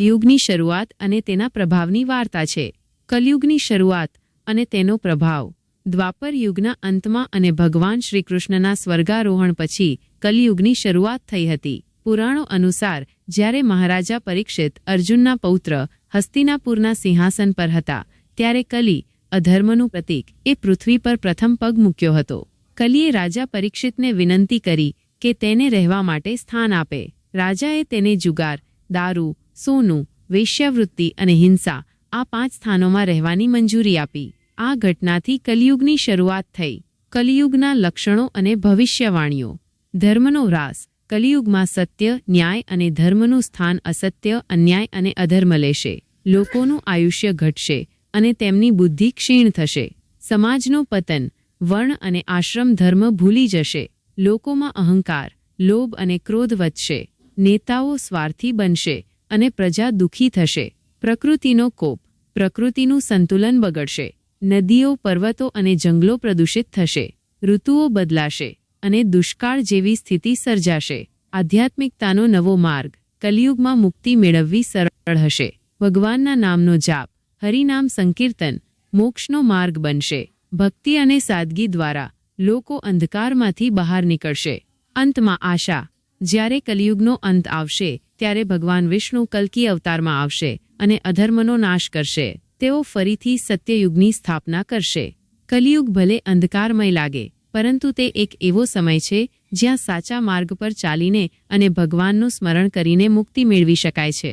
કલયુગની શરૂઆત અને તેના પ્રભાવની વાર્તા છે. કલયુગની શરૂઆત અને તેનો પ્રભાવ. દ્વાપર યુગના અંતમાં અને ભગવાન શ્રીકૃષ્ણના સ્વર્ગારોહણ પછી કલયુગની શરૂઆત થઈ હતી. પુરાણો અનુસાર, જ્યારે મહારાજા પરીક્ષિત અર્જુનના પૌત્ર હસ્તિનાપુરના સિંહાસન પર હતા, ત્યારે કલી અધર્મનું પ્રતીક એ પૃથ્વી પર પ્રથમ પગ મૂક્યો હતો. કલીએ રાજા પરીક્ષિતને વિનંતી કરી કે તેને રહેવા માટે સ્થાન આપે. રાજાએ તેને જુગાર, દારૂ સોનું, વેશ્યાવૃત્તિ અને હિંસા આ પાંચ સ્થાનોમાં રહેવાની મંજૂરી આપી. આ ઘટનાથી કલિયુગની શરૂઆત થઈ. કલિયુગના લક્ષણો અને ભવિષ્યવાણીઓ. ધર્મનો રાસ. કલિયુગમાં સત્ય, ન્યાય અને ધર્મનું સ્થાન અસત્ય, અન્યાય અને અધર્મ લેશે. લોકોનું આયુષ્ય ઘટશે અને તેમની બુદ્ધિ ક્ષીણ થશે. સમાજનો પતન, વર્ણ અને આશ્રમ ધર્મ ભૂલી જશે. લોકોમાં અહંકાર, લોભ અને ક્રોધ વધશે. નેતાઓ સ્વાર્થી બનશે. અને પ્રજા દુઃખી થશે. પ્રકૃતિનો કોપ, પ્રકૃતિનું સંતુલન બગડશે. નદીઓ, પર્વતો અને જંગલો પ્રદૂષિત થશે. ઋતુઓ બદલાશે અને દુષ્કાળ જેવી સ્થિતિ સર્જાશે. આધ્યાત્મિકતાનો નવો માર્ગ, કલિયુગમાં મુક્તિ મેળવવી સરળ હશે. ભગવાનના નામનો જાપ, હરિનામ સંકીર્તન, મોક્ષનો માર્ગ બનશે. ભક્તિ અને સાદગી દ્વારા લોકો અંધકારમાંથી બહાર નીકળશે. અંતમાં આશા, જ્યારે કલિયુગનો અંત આવશે ત્યારે ભગવાન વિષ્ણુ કલ્કી અવતારમાં આવશે અને અધર્મનો નાશ કરશે. તેઓ ફરીથી સત્યયુગની સ્થાપના કરશે. કલિયુગ ભલે અંધકારમય લાગે, પરંતુ તે એક એવો સમય છે જ્યાં સાચા માર્ગ પર ચાલીને અને ભગવાનનું સ્મરણ કરીને મુક્તિ મેળવી શકાય છે.